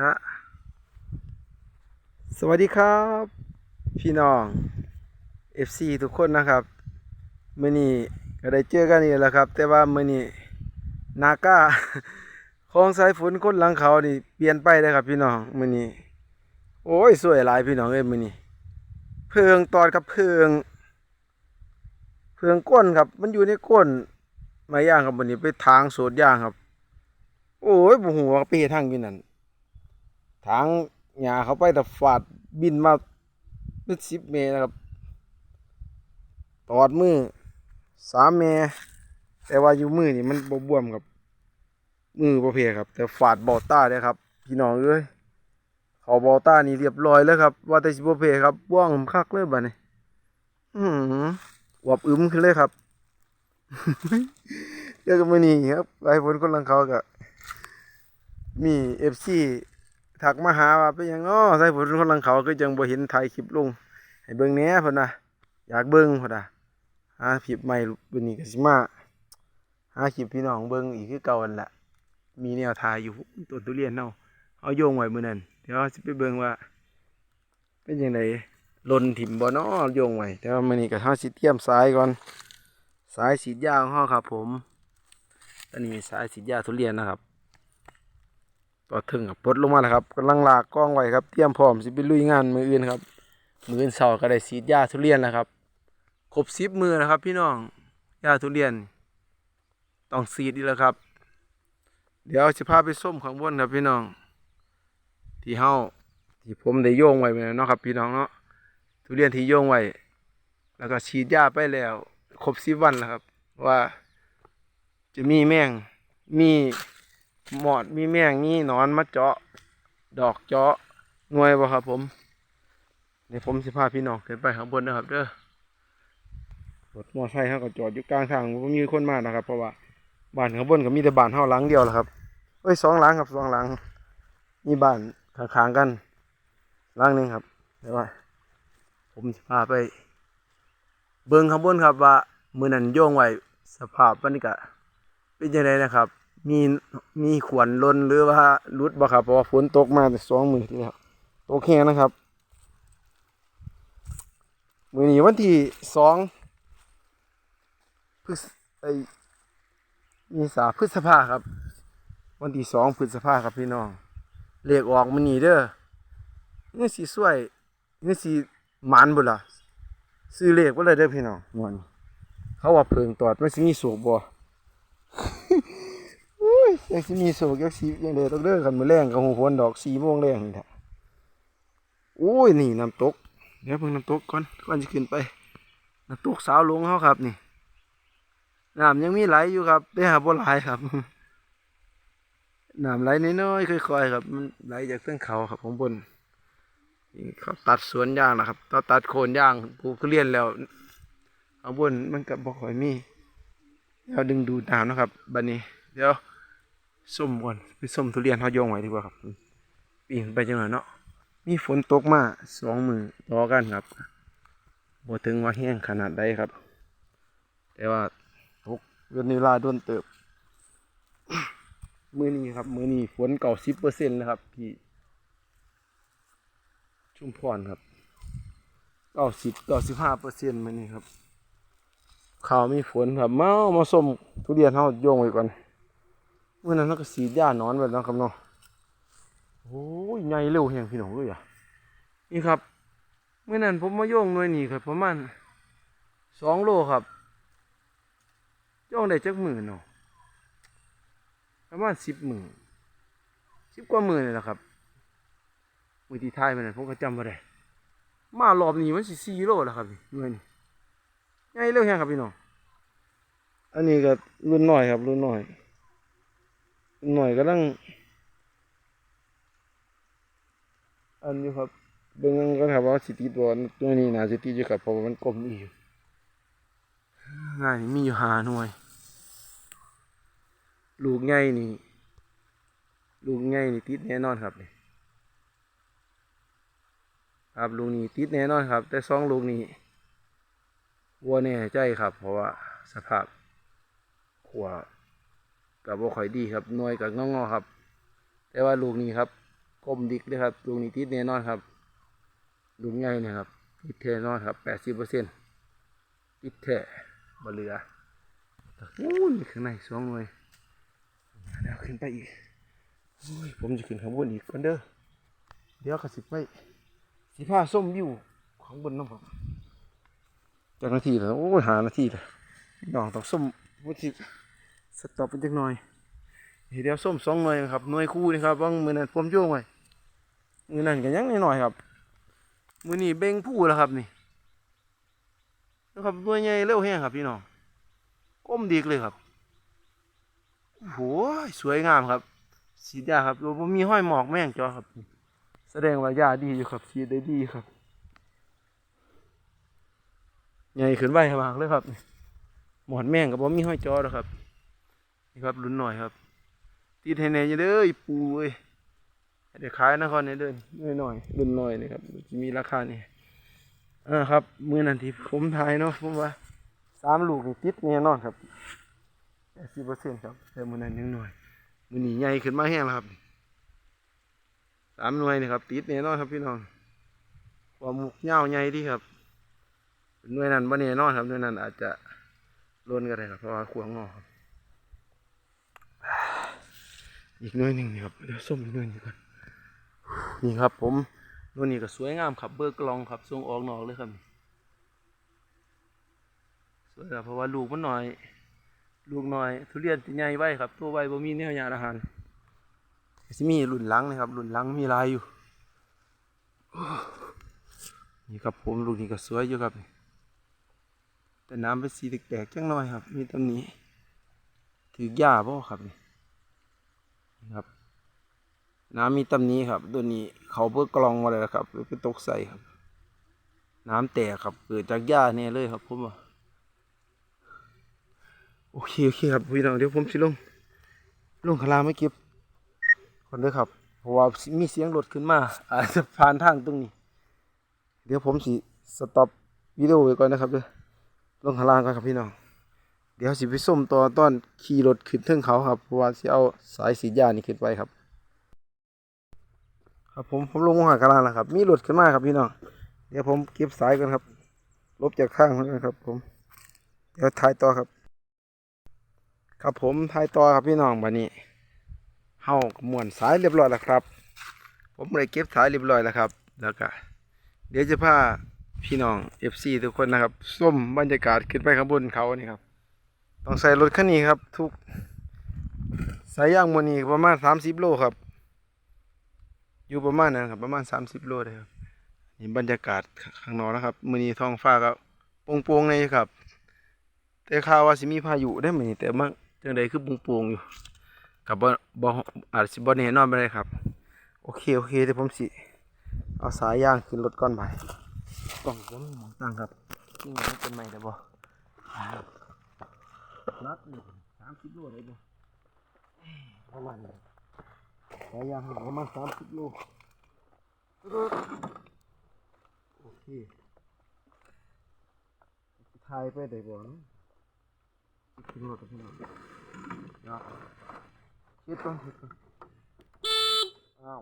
นะสวัสดีครับ พี่น้อง FC ทุกคนนะครับมื่อนี้ก็ได้เจอกันอีกแล้วครับ แต่ว่ามื่อนี้นาก้าของสายฝนคนหลังเขานี่เปลี่ยนไปเลยครับ พี่น้องมื่อนี้โอ้ยสวยหลายพี่น้องเอ้ยมื่อนี้เพิงตอนกับเพิง เพิงก้นครับ มันอยู่ในก้นไมาย่างครับมื่อนี้ไปทางโสดย่างครับ โอ้ยบุหัวาไปเฮ็ดทางอยู่นั่น ทางหญ้าเขาไปแต่ฟาดบินมาเป็นสิบเมตรนะครับ ตอดมือสามเมตรแต่ว่าอยู่มือนี่มันบวบวมครับ มือประเพครับ แต่ฟาดบาต้าเลยครับ พี่น้องเอ้ยเขาบาต้านี่เรียบร้อยแล้วครับ ว่าแต่สิบเพครับว่องคักเลยบัดนี้อือหืออวบอึมขึ้นเลยครับเจอกันมือนี้ครับไอ้ผลคนลังเขากับมีเอฟซี ถักมาหาว่าเป็นยังอ้อใส่ผลคนลังเขาก็ยังบ่เห็นถ่ายคลิปลงให้เบิ่งแหน่เพิ่นน่ะอยากเบิ่งเพิ่นน่ะหาคลิปใหม่วันนี้ก็สิมาหาคลิปพี่น้องเบิ่งอีกคือเก่านั่นแหละมีแนวถ่ายอยู่ต้นทุเรียนเนาะเอาโยงไว้มื้อนั้นเดี๋ยวสิไปเบิ่งว่า เป็นจังไดลนถิ่มบ่นาะโยงไว้แต่ว่ามื้อนี้ก็เฮาสิเตรียมสายก่อนสายสีดยาของเฮาครับผมอันนี้สายสีดยาทุเรียนนะครับ ต่อถึงกับปลดลงมาแล้วครับกำลังลากกล้องไว้ครับเตรียมพร้อมสิไปลุยงานมืออื่นครับ มืออื่นเสาก็ได้สีดยาทุเรียนแล้วครับครบสิบมือนะครับ พี่น้องยาทุเรียน ต้องสีดอีกแล้วครับ เดี๋ยวจะพาไปส้มข้างบนครับพี่น้อง ที่เฮาที่ผมได้โยงไว้เนกันเนาะครับ พี่น้องเนาะทุเรียนที่โยงไว้แล้วก็ฉีดยาไปแล้ว ครบสิบวันแล้วครับ ว่าจะมีแมงมี หมอดมีแมงมีหนอนมาเจาะ ดอกเจาะหน่วยบ่ครับผมเดี๋ยวผมสิพาพี่น้องขึ้นไปข้างบนนะครับ เด้อรถมอไซค์เขาก็จอดอยู่กลางทางบ่มีคนมานะครับ เพราะว่าบ้านข้างบนก็มีแต่บ้านเฮาหลังเดียวแหละครับเอ้ยสองหลังครับสองหลังมีบ้านข้างๆกันหลังหนึงครับแต่ว่า ผมสิพาไป เบิ่งข้างบนครับว่า มือนั้นโยงไว้สภาพมันก็เป็นจังไดนะครับ มีมีขวนล้นหรือว่ารุดบ่ครับเพราะว่าฝนตกมาแต่สองมือที่แล้วตกแห้งนะครับ มือนี้วันที่สองพฤษไอมีสาพฤษภาครับ วันที่สองพฤษภาครับพี่น้องเลขออกมือนี้เด้อนี่สีสวยนี่สีหมันบุล่ะซื้อเลขไว้เลยเด้อพี่น้องงอนเขาว่าเพิงตอดไมันสิมีสูบบ่อ ยังสิมีโศกยังสียังเดือดเด้อกันมือแรงกับหูพนดอกสีโมงแรงนี่แหละอุ้ยนี่น้ำตก เดี๋ยวเพิ่งน้ำตกก่อนก่อนจะขึ้นไปน้ำตกสาวหลวงเขาครับนี่น้ำยังมีไหลอยู่ครับได้หาบ่ไหลครับน้ำไหลน้อยๆค่อยๆครับ มันไหลจากเส้นเขาครับของบนนี่เขาตัดสวนยางนะครับเขาตัดโคนยางปลูกเรียนแล้วข้างบนมันก็บ่ค่อยมีเดี๋ยวดึงดูดน้ำนะครับบัดนี้ เดี๋ยว ส้มก่อนไปส้มทุเรียนเขาโยงไว้ดีกว่าครับปีนไปจังหวะเนาะมีฝนตกมาสองมือต่อกันครับบ่ถึงว่าแห้งขนาดใดครับ แต่ว่าตกเดือนนี้ลาโดนเติบ มือนี้ครับ มือนี้ฝนเก่าสิบเปอร์เซ็นต์นะครับที่ชุมพรครับเก้าสิบเก้าสิบห้าเปอร์เซ็นต์มือนี้ครับข่าวมีฝนครับมาเอามาส้มทุเรียนเขาโยงไว้ก่อน มื่อนั้นเราก็สีดหญ้านอนไปแล้วครับเนาะโอ้ยใหญ่เร็วแห่งพี่น้องเลยอะนี่ครับเมื่อนั้นผมมาโยงหน่วยนี่ครับประมาณสองโลครับโยงได้จักหมื่นเนาะประมาณสิบหมื่นสิบกว่าหมื่นเลยละครับมือที่ท้ายมันนั้นผมก็จำไม่ได้มารอบนี้มันสิสี่โลแล้วครับนี่หน่วยนี่ใหญ่เร็วแฮงครับพี่น้องอันนี้ก็รุ่นหน่อยครับรุ่นหน่อย หน่อยก็ตั้งอันนี้ครับเบิ่งกันครับว่าสิติดบ่ตัวนี้น่าสิติดอยู่ครับเพราะว่ามันกลมอีกงานนี้มีอยู่หาหน่วย ลูกใหญ่นี่ ลูกใหญ่นี่ติดแน่นอนครับนี่ครับลูกนี้ติดแน่นอนครับ แต่สองลูกนี้วัวแน่ใจครับ เพราะว่าสภาพขัว กับบ่ค่อยดีครับหน่วยกับงอๆครับ แต่ว่าลูกนี้ครับกลมดิกเลยครับลูกนี้ติดแน่นอนครับลูกใหญ่เนี่ยครับติดแน่นอนครับแปดสิบเปอร์เซ็นต์ติดแท้บ่เหลืออู้นข้างในสองหน่วยเดี๋ยวขึ้นไปอีกผมจะขึ้นข้างบนอีกก่อนเด้อเดี๋ยวก็สิบไปสิพาส้มวิวข้างบนน้ำผมจากนาทีแล้วโอ้ยหานาทีเลยน้องต้องส้มวุฒิ สต็อปไปจักหน่อยเดี๋ยวส้มสองหน่วยครับหน่วยคู่นี่ครับบางมือนั้นผมโยงไว้มือนั้นก็ยังน้อยครับ มือนี้เบ่งผู้แล้วครับนี่นะครับหน่วยใหญ่เร็วแห้งครับพี่น้องก้มดีเลยครับโอ้โหสวยงามครับ สีดาครับรวมมีห้อยหมอกแม่งจอครับ แสดงว่ายาดีอยู่ครับสีได้ดีครับใหญ่ขึ้นไวมากเลยครับ หมอนแม่งกับผมมีห้อยจอแล้วครับ นี่ครับลุ้นหน่อยครับตีเทนเนยเด้อปูเอ้ยเดี๋ยวขายนครเนี่ยเด้อน้อยหน่อยรุ่นหน่อยนี่ครับมีราคาเนี่อ่าครับมือนันทีผมทายเนาะผมว่าสามลูกนี่ติดแน่นอนครับสิบเปอร์เซ็นต์ครับแต่มือนั้นยังหน่อยมือนี้ใหญ่ขึ้นมาแห้งแล้วครับสามหน่วยนี่ครับติดแน่นอนครับพี่น้องความมุกเงาใหญ่ดีครับหน่วยนั้นบ่แน่นอนครับหน่วยนั้นอาจจะล้นก็ได้ครับเพราะว่าขวางงอครับ อีกหน่วยหนึ่งนะครับเดี๋ยวส้มอีกหน่วยหนึ่งก่อนนี่ครับผมหน่วนี้ก็สวยงามครับ เบอร์กลองครับทรงออกนอกเลยครับสวยครับเพราะว่าลูกมันหน้อย ลูกหน้อยทุเรียนจะใหญ่ไว้ครับ ตัวไว้บ่มีแนวยาอาหารสิมีรุ่นหลังนะครับรุ่นหลังมีลายอยู่นี่ครับผมลูกนี้ก็สวยอยู่ครับ แต่น้ำเป็นสีแตกๆจังหน่อยครับ มีตำหนี้ถือหญ้าบ่ครับนี่ ครับน้ำมีตำหนี้ครับ ตัวนี้เขาเพื่อกรองมาเลยครับไปตกใส่ครับ น้ำแตกครับ เกิดจากหญ้าเนี่ยเลยครับผมว่าโอเคโอเคครับพี่น้องเดี๋ยวผมสิลงลงคาราไม่เก็บก่อนเด้อครับเพราะว่ามีเสียงรถขึ้นมาอาจจะผ่านทางตรงนี้ เดี๋ยวผมสิสต็อปวิดีโอไว้ก่อนนะครับเด้อลงคาราก่อนครับพี่น้อง เดี๋ยวสิไปส้มต่อตอนขี่รถขึ้นเทิงเขาครับเพราะว่าสิเอาสายสีดยานี่ขึ้นไปครับ ครับผมผมลงมาหากระลานแล้วครับ มีรถขึ้นมาครับพี่น้องเดี๋ยวผมเก็บสายกันครับ ลบจากข้างมันกันครับ ผม เดี๋ยวถ่ายต่อครับ ครับผมถ่ายต่อครับพี่น้องบัดนี้เฮาม้วนสายเรียบร้อยแล้วครับ ผมเลยเก็บสายเรียบร้อยแล้วครับ แล้วก็เดี๋ยวจะพาพี่น้อง FC ทุกคนนะครับส้มบรรยากาศขึ้นไปข้างบนเขานี่ครับ ต้องใส่รถคันนี้ครับ ทุกสายยางมันนี้ประมาณสามสิบโลครับ อยู่ประมาณนั้นครับ ประมาณสามสิบโลเลยครับนี่บรรยากาศข้างนอกนะครับมือนี้ท้องฟ้าก็โปร่งๆเลยครับ แต่ข่าวว่าสิมีพายุได้ไหมอนี้แต่มันจังใดคือโปร่งๆอยู่กับบ่บ่อาจสิบ่แน่นอนไปเลยครับ โอเคโอเคเดี๋ยวผมสิ เอาสายยางขึ้นรถก่อนไปกล่องผมมองตั้งครับนี่มันเป็นไม้ได้บ่ นัดนี่สามสิบโลได้บ่ประมาณนี้สายยางประมาณสามสิบโลโอเคทายไปได้บ่นะสิบโลกับพี่น้องเนาะเฮ็ดก่อนเฮ็ดก่อนอ้าว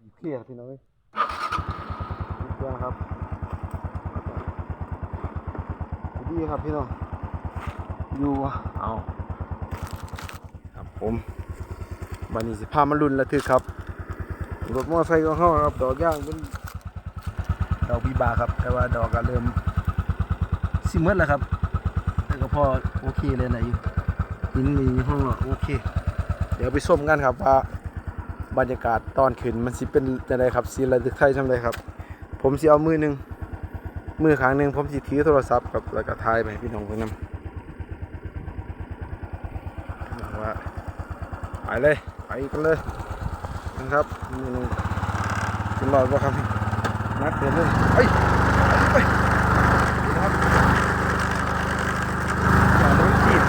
อีเพียพี่น้องเอ้ยอีครับ ดีครับพี่น้อง อยู่เอาครับผมบันนี้สิพามารุ่นละทึกครับรถมอเตอร์ไซค์ของเขาครับดอกย่างเป็นดอกบีบาครับ แต่ว่าดอกก็เริ่มสิเมดแล้วครับ แต่ก็พอโอเคเลยนะอยู่หินมีห้องเนาะโอเค เดี๋ยวไปส้มกันครับว่าบรรยากาศตอนขึ้นมันสิเป็นจะไดครับสีระทึกไทยทำไรครับ ผมสิเอามือหนึ่งมือข้างหนึ่งผมสิถือโทรศัพท์ครับแล้วก็ถ่ายไปพี่น้องเพื่อนนำ ว่าไป เลย ไปกันเลยนะครับนี่นึงกินรอดป่ะครับนักเดินเลยไปไปนี่นะครับอย่าโดนขีด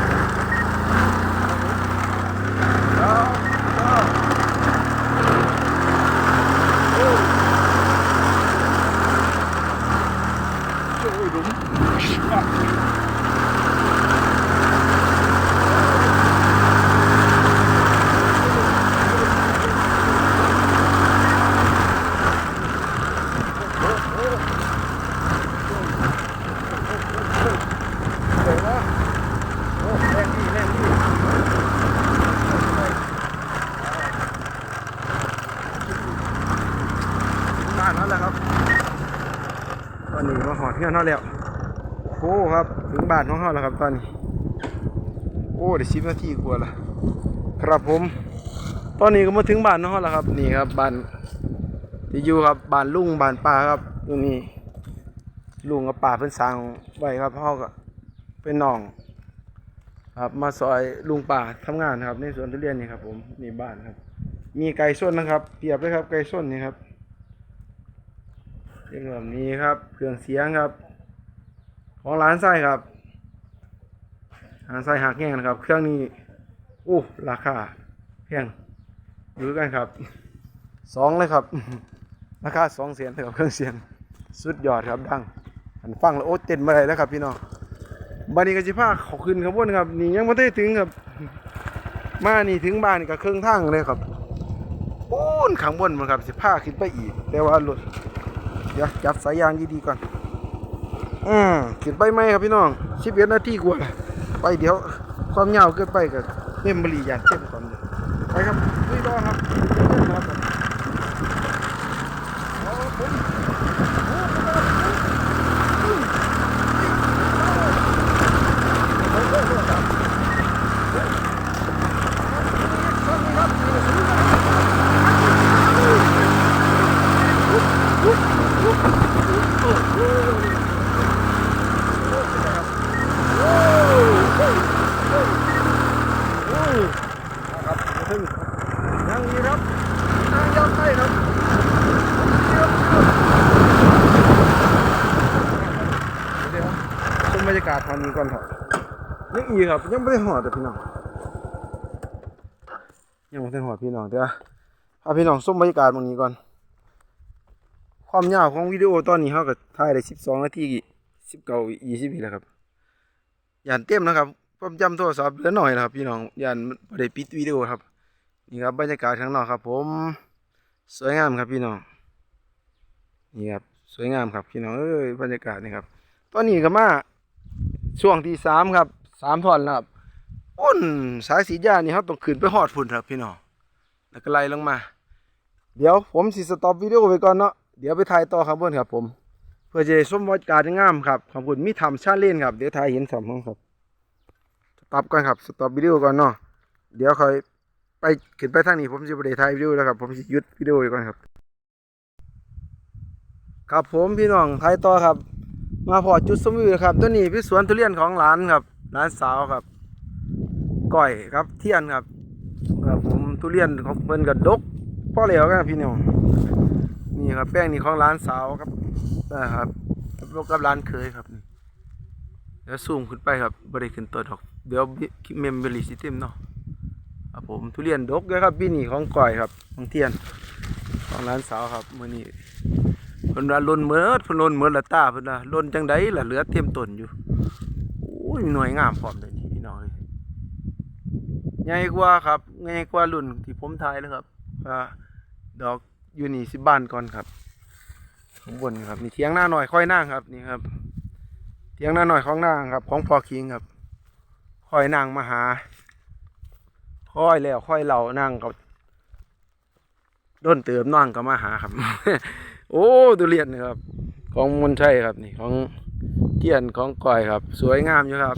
เอาเอาโอ้โอ้ยหลุมอะ แล้วครับ ตอ นนี้มาหอดเพื่อนเท่าแล้วโอ้ครับถึงบ้านของเขาแล้วครับตอนนี้ โอ้ได้สิบนาทีกว่าละครับผม ตอนนี้ก็มาถึงบ้านของเขาแล้วครับ นี่ครับบ้านที่อยู่ครับบ้านลุงบ้านป้าครับตรงนี้ลุงกับป้าเพิ่นสร้างไว้ครับเขาก็เป็นน้อง ครับมาซอยลุงป่าทำงานครับ ในสวนทุเรียนนี่ครับผมนี่บ้านครับ มีไก่ส้นนะครับเปรียบเลยครับไก่ส้นนี่ครับ เรื่องแบบนี้ครับ เครื่องเสียงครับ ของร้านไส้ครับร้านไส้หักแง่งนะครับ เครื่องนี้โอ้ราคาแพงดูกันครับสองเลยครับ ราคาสองเสียนเลยครับเครื่องเสียงสุดยอดครับดังอันฟังแล้วโอ้เต้นมาเลยแล้วครับพี่น้องบันนี้ก็สิพาเขาขึ้นขบวนครับนี่ยังไม่ได้ถึงครับ มานี่ถึงบ้านนี่ก็ครึ่องทางเลยครับโอ้นข้างบนมันครับสิพาขึ้นไปอีก แต่ว่ารถ เดี๋ยวจับสายยางดีๆก่อนอืมขึ้นไปไหมครับพี่น้องสิบเอ็ดนาทีกว่าไปเดี๋ยวความยาวเกินไปกับเมมบริยานเต็มก่อนเลยไปครับเดินครับผมเอาผมครับถึงยังมีครับทางยาวไปครับเดี๋ยวชมบร นี่ก่อนครับยังอีครับ ยังไม่ได้หอดแต่พี่น้องยังไม่ได้หอดพี่น้องเดี๋ยวพาพี่น้องชมบรรยากาศตรงนี้ก่อน ความยาวของวิดีโอตอนนี้เขาก็ถ่ายได้12นาที19 20วิแล้วครับยานเต็มนะครับความจำโทรศัพท์เหลือหน่อยนะครับ พี่น้องยานบ่ได้ปิดวิดีโอครับนี่ครับบรรยากาศข้างนอกครับ ผมสวยงามครับพี่น้องนี่ครับสวยงามครับพี่น้องเอ้ยบรรยากาศนี่ครับ ตอนนี้ก็มา ช่วงที่สามครับสามท่อนแล้วครับอ้นสายสีดยานี่เขาต้องขึ้นไปหอดพุ่นครับพี่น้องแล้วก็ไล่ลงมา เดี๋ยวผมสิสต็อปวิดีโอไว้ก่อนเนาะเดี๋ยวไปถ่ายต่อครับเพื่อนครับผม เพื่อจะได้มบรรยากาศงามครับขอบคุณมีทำชาเล่นครับเดี๋ยวถ่ายเห็นสามห้องครับสต็อปก่อนครับสต็อปวิดีโอก่อนเนาะเดี๋ยวคอยไปขึ้นไปทางนี้ผมจะไปถ่ายวิดีโอแล้วครับผมจะหยุดวิดีโอไว้ก่อนครับ ครับผมพี่น้องถ่ายต่อครับ มาพอจุดสมวิวครับตัวนี้พี่สวนทุเรียนของหลานครับหลานสาวครับก้อยครับเทียนครับครับผมทุเรียนของเพิ่นกับดกพ่อเหลวกันพี่น้องนี่ครับแป้งนี่ของหลานสาวครับนะครับกับกับร้านเคยครับนี่เดี๋ยวซูมขึ้นไปครับบริขึ้นตัวดอก เดี๋ยวเมมเบอรี่ซิสเต็มเนาะครับผมทุเรียนดกเลยครับพี่นี่ของก่อยครับของเทียนของร้านสาวครับมือนี้ เพิ่นว่าล้นเมิดเพิ่นล้นเมิดละตาเพิ่นว่าล้นจังไดล่ะเหลือเต็มต้นอยู่โอ้ยหน่วยงามพร้อมเลยนี่พี่น้องเอ้ยใหญ่กว่าครับใหญ่กว่ารุ่นที่ผมถ่ายเลยครับอ่าดอกอยู่นี่สิบ้านก่อนครับข้างบนครับนี่เถียงหน้าหน่อยค่อยนั่งครับนี่ครับเถียงหน้าหน่อยของนางครับ ของพอคิงครับ ค่อยนางมาหา ค่อยแล้วค่อยเรานั่งกับด้นเติมนั่งก็มาหาครับ โอ้ตุเรียนนี่ครับ ของมนชัยครับนี่ของเทียนของก้อยครับ สวยงามอยู่ครับ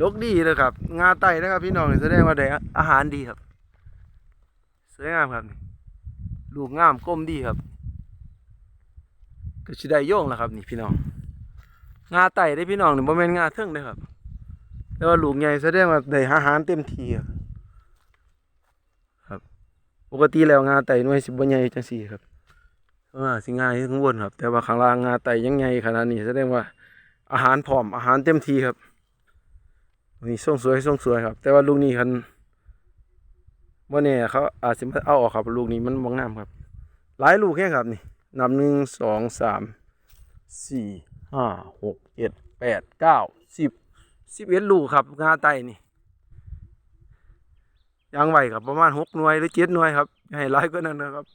ดกดีเลยครับ งาไตนะครับ พี่น้องแสดงว่าได้อาหารดีครับ สวยงามครับนี่ลูกงามก้มดีครับก็ชิได้โย่งแล้วครับ นี่พี่น้องงาไตได้พี่น้องนี่บ่แม่นงาเทิงเลยครับแต่ว่าลูกใหญ่แสดงว่าได้อาหารเต็มที่ครับ ปกติแล้วงาไตหน่วยสิบ่ใหญ่จังซี่ครับ เออสิง่ายข้างบนครับ แต่ว่าข้างล่างงาไตยังใหญ่ขนาดนี้แสดงว่าอาหารพร้อมอาหารเต็มทีครับนี่ส่งสวยส่งสวยครับ แต่ว่าลูกนี้คันว่าเนี่ยเขาอาจจะเอาออกครับลูกนี้มันบ่งามครับ หลายลูกแค่ครับนี่นับหนึ่งสองสามสี่ห้าหกเจ็ดแปดเก้าสิบสิบเอ็ดลูกครับงาไตนี่ยางไหวครับประมาณหกหน่วยหรือเจ็ดหน่วยครับ ให้ร้ายก็นั่นนะครับ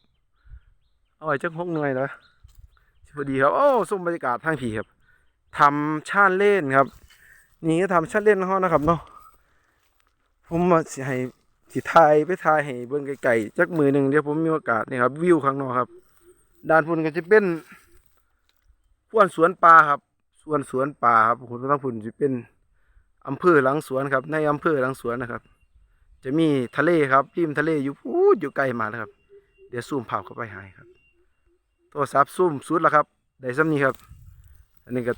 เอาไว้จักหกหน่วยแล้วพอดีครับ โอ้ส้มบรรยากาศทางผีครับทำชาติเล่นครับ นี่ก็ทำชาติเล่นของนะครับเนาะ ผมมาสิให้สิทายไปทายให้เบิ่งไก่ๆจักมือหนึ่งเดี๋ยวผมมีโอกาสนี่ครับ วิวข้างนอกครับ ด้านพุ่นก็จะเป็นพวนสวนป่าครับสวนสวนป่าครับคุณทั้งพุ่นจะเป็นอำเภอหลังสวนครับ ในอำเภอหลังสวนนะครับ จะมีทะเลครับริมทะเลอยู่พูดอยู่ไกลมากนะครับ เดี๋ยวซูมภาพเข้าไปให้ครับ โทรศัพท์ซูมสุดแล้วครับได้ซ้ำนี้ครับ อันนี้ก็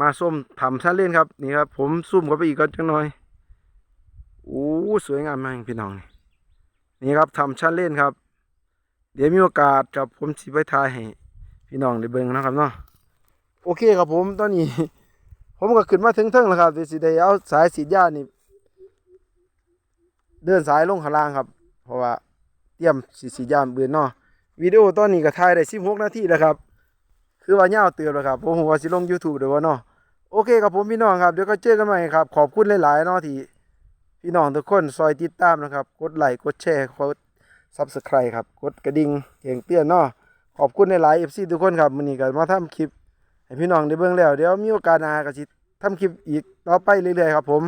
มาส้มทำชาเล่นครับนี่ครับ ผมซูมเข้าไปอีกก็จังหน่อยโอ้สวยงามมากพี่น้องนี่นี่ครับทำชาเล่นครับ เดี๋ยวมีโอกาสกับผมสิไปถ่ายให้พี่น้องได้เบิ่งนะครับเนาะโอเคครับผมตอนนี้ ผมก็ขึ้นมาถึงเทิงแล้วครับเดี๋ยวสิได้เอาสายสีดยานี่เดินสายลงข้างล่างครับ เพราะว่าเตรียมสีสีดยาเบือนเนาะ วิดีโอตอนนี้ก็ถ่ายได้16นาทีแล้วครับ คือว่ายาเตือนแล้วครับผมว่าสิลง YouTube เดี๋ยวว่าเนาะโอเคครับผมพี่น้องครับเดี๋ยวก็เจอกันใหม่ครับ ขอบคุณหลายๆเนาะที่พี่น้องทุกคนซอยติดตามนะครับ กดไลค์กดแชร์กด Subscribe ครับ กดกระดิ่งแจ้งเตือนเนาะขอบคุณหลายๆ FC ทุกคนครับมื้อนี้ก็มาทำคลิปให้พี่น้องได้เบิ่งแล้ว เดี๋ยวมีโอกาสหน้าก็สิทำคลิปอีกต่อไปเรื่อยๆครับ ผม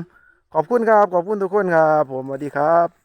ขอบคุณครับขอบคุณทุกคนครับ ผมสวัสดีครับ